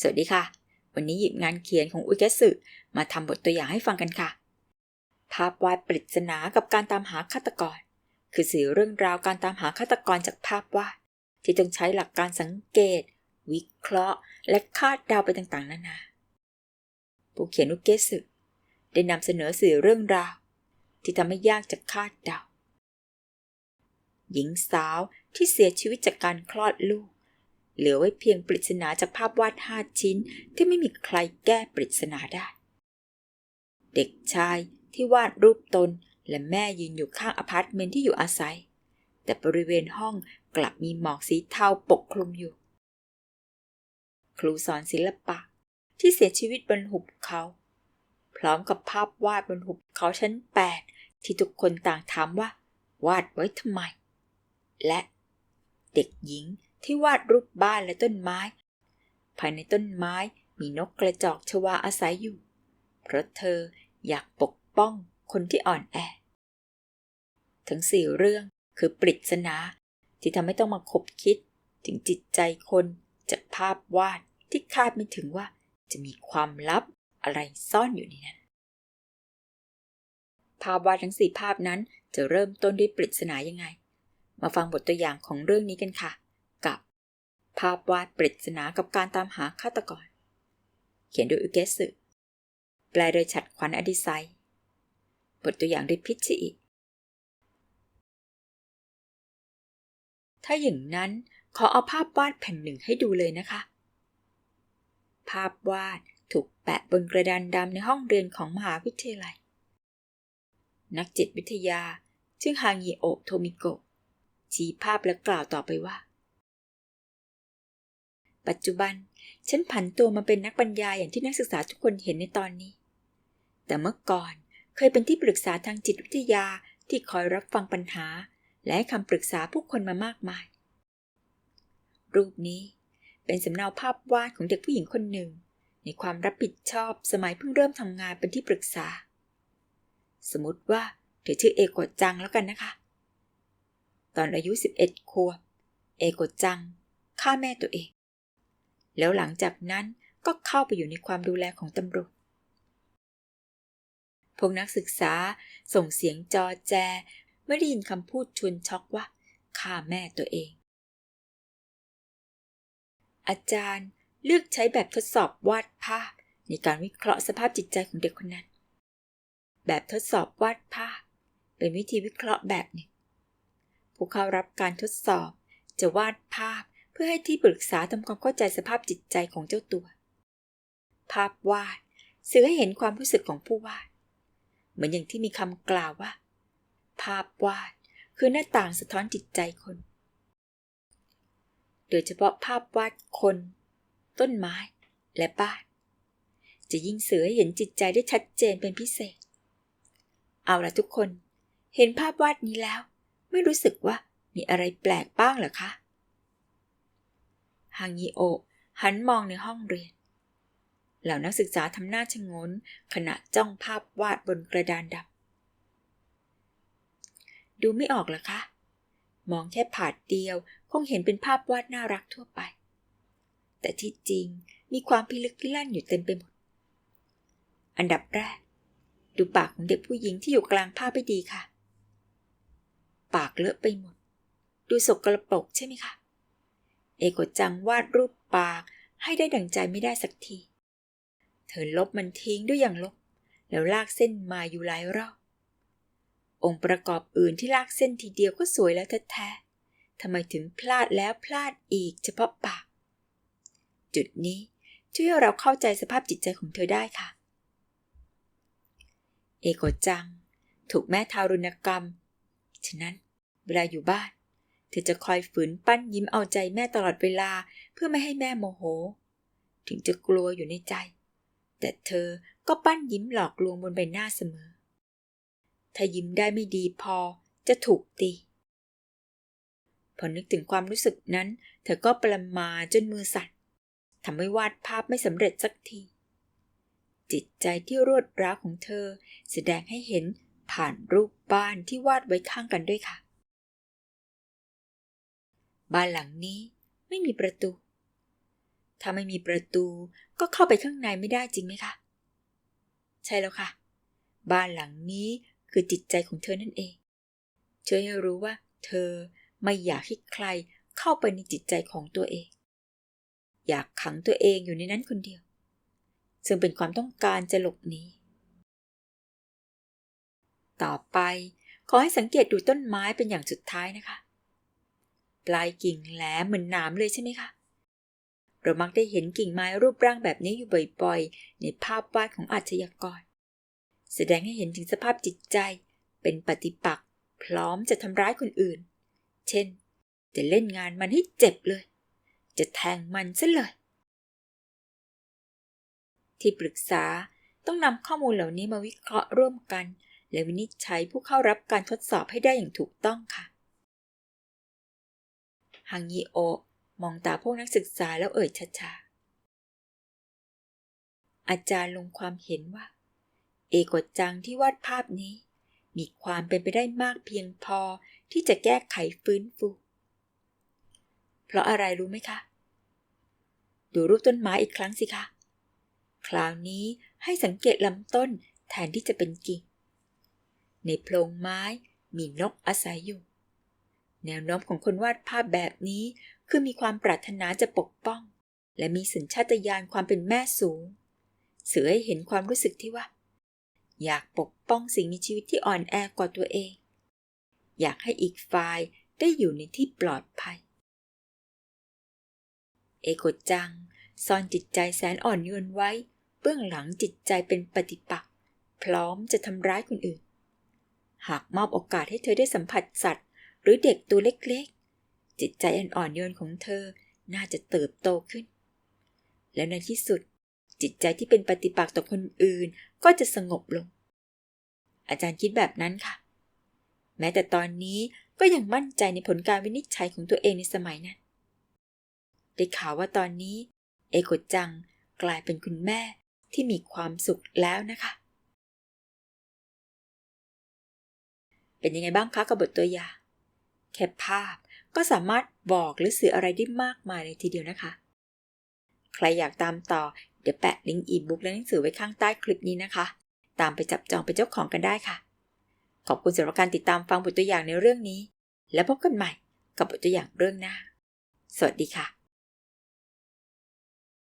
สวัสดีค่ะ วันนี้หยิบงานเขียนของอุยเกสึมาทำบทตัวอย่างให้ฟังกันค่ะ ภาพวาดปริศนากับการตามหาฆาตกร คือสื่อเรื่องราวการตามหาฆาตกรจากภาพวาดที่ต้องใช้หลักการสังเกต วิเคราะห์ และคาดเดาไปต่างๆ นานา ผู้เขียนอุเกสึได้นำเสนอสื่อเรื่องราว ที่ทำให้ยากจะคาดเดา หญิงสาวที่เสียชีวิตจากการคลอดลูก เหลือไว้เพียงปริศนาจากภาพวาดห้าชิ้นที่ไม่มีใครแก้ปริศนาได้ เด็กชายที่วาดรูปตนและแม่ยืนอยู่ข้างอพาร์ตเมนต์ที่อยู่อาศัย แต่บริเวณห้องกลับมีหมอกสีเทาปกคลุมอยู่ ครูสอนศิลปะที่เสียชีวิตบนหุบเขา พร้อมกับภาพวาดบนหุบเขาชั้นแปดที่ทุกคนต่างถามว่า วาดไว้ทำไม และ เด็กหญิงที่วาดรูปบ้านและต้นไม้ ภายในต้นไม้มีนกกระจอกชวาอาศัยอยู่ เพราะเธออยากปกป้องคนที่อ่อนแอ ทั้งสี่เรื่องคือปริศนาที่ทำให้ต้องมาคบคิดถึงจิตใจคนจากภาพวาดที่คาดไม่ถึงว่าจะมีความลับอะไรซ่อนอยู่ในนั้น ภาพวาดทั้งสี่ภาพนั้นจะเริ่มต้นด้วยปริศนายังไง มาฟังบทตัวอย่างของเรื่องนี้กันค่ะ กับภาพวาดปริศนากับการตามหาฆาตกร เขียนโดยอุเกสึแปลโดยฉัดขวัญอดิไซ บทตัวอย่างโดยพิชิอิถ้าอย่างนั้นขอเอาภาพวาดแผ่นหนึ่งให้ดูเลยนะคะ ภาพวาดถูกแปะบนกระดานดำในห้องเรียนของมหาวิทยาลัย นักจิตวิทยา ชื่อฮางิโอะโทมิโกะ ชี้ภาพและกล่าวต่อไปว่า ปัจจุบัน ฉันผันตัวมาเป็นนักบรรยายอย่างที่นักศึกษาทุกคนเห็นในตอนนี้ แต่เมื่อก่อนเคยเป็นที่ปรึกษาทางจิตวิทยาที่คอยรับฟังปัญหา และให้คำปรึกษาผู้คนมามากมาย รูปนี้เป็นสำเนาภาพวาดของเด็กผู้หญิงคนหนึ่ง ในความรับผิดชอบสมัยเพิ่งเริ่มทำงานเป็นที่ปรึกษา สมมติว่าเธอชื่อเอกะจังแล้วกันนะคะ ตอนอายุ 11 ขวบ เอกจังฆ่าแม่ตัวเอง แล้วหลังจากนั้นก็เข้าไปอยู่ในความดูแลของตำรวจ พวกนักศึกษาส่งเสียงจอแจ เมื่อได้ยินคำพูดชวนช็อกว่าฆ่าแม่ตัวเอง อาจารย์เลือกใช้แบบทดสอบวาดภาพ ในการวิเคราะห์สภาพจิตใจของเด็กคนนั้น แบบทดสอบวาดภาพ เป็นวิธีวิเคราะห์แบบหนึ่ง ผู้เข้ารับการทดสอบ จะวาดภาพเพื่อให้ที่ปรึกษาทำความเข้าใจสภาพจิตใจของเจ้าตัว ภาพวาดสื่อให้เห็นความรู้สึกของผู้วาด เหมือนอย่างที่มีคำกล่าวว่า ภาพวาดคือหน้าต่างสะท้อนจิตใจคน โดยเฉพาะภาพวาดคน ต้นไม้และบ้าน จะยิ่งเสือให้เห็นจิตใจได้ชัดเจนเป็นพิเศษ เอาละทุกคน เห็นภาพวาดนี้แล้ว ไม่รู้สึกว่ามีอะไรแปลกบ้างหรอคะฮางิโอหันมองในห้องเรียน เหล่านักศึกษาทำหน้าชะงน ขณะจ้องภาพวาดบนกระดานดำดูไม่ออกหรอคะ มองแค่ผาดเดียวคงเห็นเป็นภาพวาดน่ารักทั่วไป แต่ที่จริงมีความพิลึกพิลั่นอยู่เต็มไปหมด อันดับแรก ดูปากของเด็กผู้หญิงที่อยู่กลางภาพไปดีค่ะ ปากเลอะไปหมด ดูสกรปรกใช่ไหมคะ เอโกจังวาดรูปปากให้ได้ดังใจไม่ได้สักที เธอลบมันทิ้งด้วยอย่างลบ แล้วลากเส้นมาอยู่หลายรอบ องค์ประกอบอื่นที่ลากเส้นทีเดียวก็สวยแล้วแท้ๆทำไมถึงพลาดแล้วพลาดอีกเฉพาะปาก จุดนี้ช่วยให้เราเข้าใจสภาพจิตใจของเธอได้ค่ะ เอโกจัง ถูกแม่ทารุณกรรม ฉะนั้นเวลาอยู่บ้าน เธอจะคอยฝืนปั้นยิ้มเอาใจแม่ตลอดเวลาเพื่อไม่ให้แม่โมโห ถึงจะกลัวอยู่ในใจ แต่เธอก็ปั้นยิ้มหลอกลวงบนใบหน้าเสมอ ถ้ายิ้มได้ไม่ดีพอจะถูกตีพอนึกถึงความรู้สึกนั้น เธอก็ประมาจนมือสั่นทำให้วาดภาพไม่สำเร็จสักที จิตใจที่รวดร้าวของเธอ แสดงให้เห็น ผ่านรูปบ้านที่วาดไว้ข้างกันด้วยค่ะ บ้านหลังนี้ไม่มีประตู ถ้าไม่มีประตูก็เข้าไปข้างในไม่ได้จริงไหมคะ ใช่แล้วค่ะ บ้านหลังนี้คือจิตใจของเธอนั่นเองช่วยให้รู้ว่า เธอไม่อยากให้ใครเข้าไปในจิตใจของตัวเอง อยากขังตัวเองอยู่ในนั้นคนเดียว ซึ่งเป็นความต้องการจะหลบหนี ต่อไป ขอให้สังเกตดูต้นไม้เป็นอย่างสุดท้ายนะคะ ปลายกิ่งแหลมเหมือนหนามเลยใช่ไหมคะเรามักได้เห็นกิ่งไม้รูปร่างแบบนี้อยู่บ่อยๆ ในภาพวาดของอาชญากร แสดงให้เห็นถึงสภาพจิตใจ เป็นปฏิปักษ์พร้อมจะทำร้ายคนอื่น เช่น จะเล่นงานมันให้เจ็บเลย จะแทงมันซะเลย ที่ปรึกษาต้องนำข้อมูลเหล่านี้มาวิเคราะห์ร่วมกัน และวินิจฉัยผู้เข้ารับการทดสอบให้ได้อย่างถูกต้องค่ะฮังยีโอมองตาพวกนักศึกษาแล้วเอ่ยช้าๆ อาจารย์ลงความเห็นว่า เอกดจังที่วาดภาพนี้ มีความเป็นไปได้มากเพียงพอที่จะแก้ไขฟื้นฟู เพราะอะไรรู้ไหมคะ ดูรูปต้นไม้อีกครั้งสิคะ คราวนี้ให้สังเกตลำต้นแทนที่จะเป็นกิ่ง ในโพรงไม้มีนกอาศัยอยู่ แนวโน้มของคนวาดภาพแบบนี้คือมีความปรารถนาจะปกป้อง และมีสัญชาตญาณความเป็นแม่สูง เสือให้เห็นความรู้สึกที่ว่า อยากปกป้องสิ่งมีชีวิตที่อ่อนแอกว่าตัวเอง อยากให้อีกฝ่ายได้อยู่ในที่ปลอดภัย เอโกจังซ่อนจิตใจแสนอ่อนโยนไว้ เบื้องหลังจิตใจเป็นปฏิปักษ์พร้อมจะทำร้ายคนอื่น หากมอบโอกาสให้เธอได้สัมผัสสัตว์ หรือเด็กตัวเล็กๆ จิตใจอ่อนโยนของเธอน่าจะเติบโตขึ้น แล้วในที่สุด จิตใจที่เป็นปฏิปักษ์ต่อคนอื่นก็จะสงบลง อาจารย์คิดแบบนั้นค่ะ แม้แต่ตอนนี้ก็ยังมั่นใจในผลการวินิจฉัยของตัวเองในสมัยนั้น ได้ข่าวว่าตอนนี้ เอโกจังกลายเป็นคุณแม่ที่มีความสุขแล้วนะคะ เป็นยังไงบ้างคะกับบทตัวอย่างแค่ภาพก็สามารถบอกหรือสื่ออะไรได้มากมายเลยทีเดียวนะคะ ใครอยากตามต่อ เดี๋ยวแปะลิงก์อีบุ๊กและหนังสือไว้ข้างใต้คลิปนี้นะคะ ตามไปจับจองเป็นเจ้าของกันได้ค่ะ ขอบคุณสำหรับการติดตามฟังบทตัวอย่างในเรื่องนี้ แล้วพบกันใหม่กับบทตัวอย่างเรื่องหน้า สวัสดีค่ะ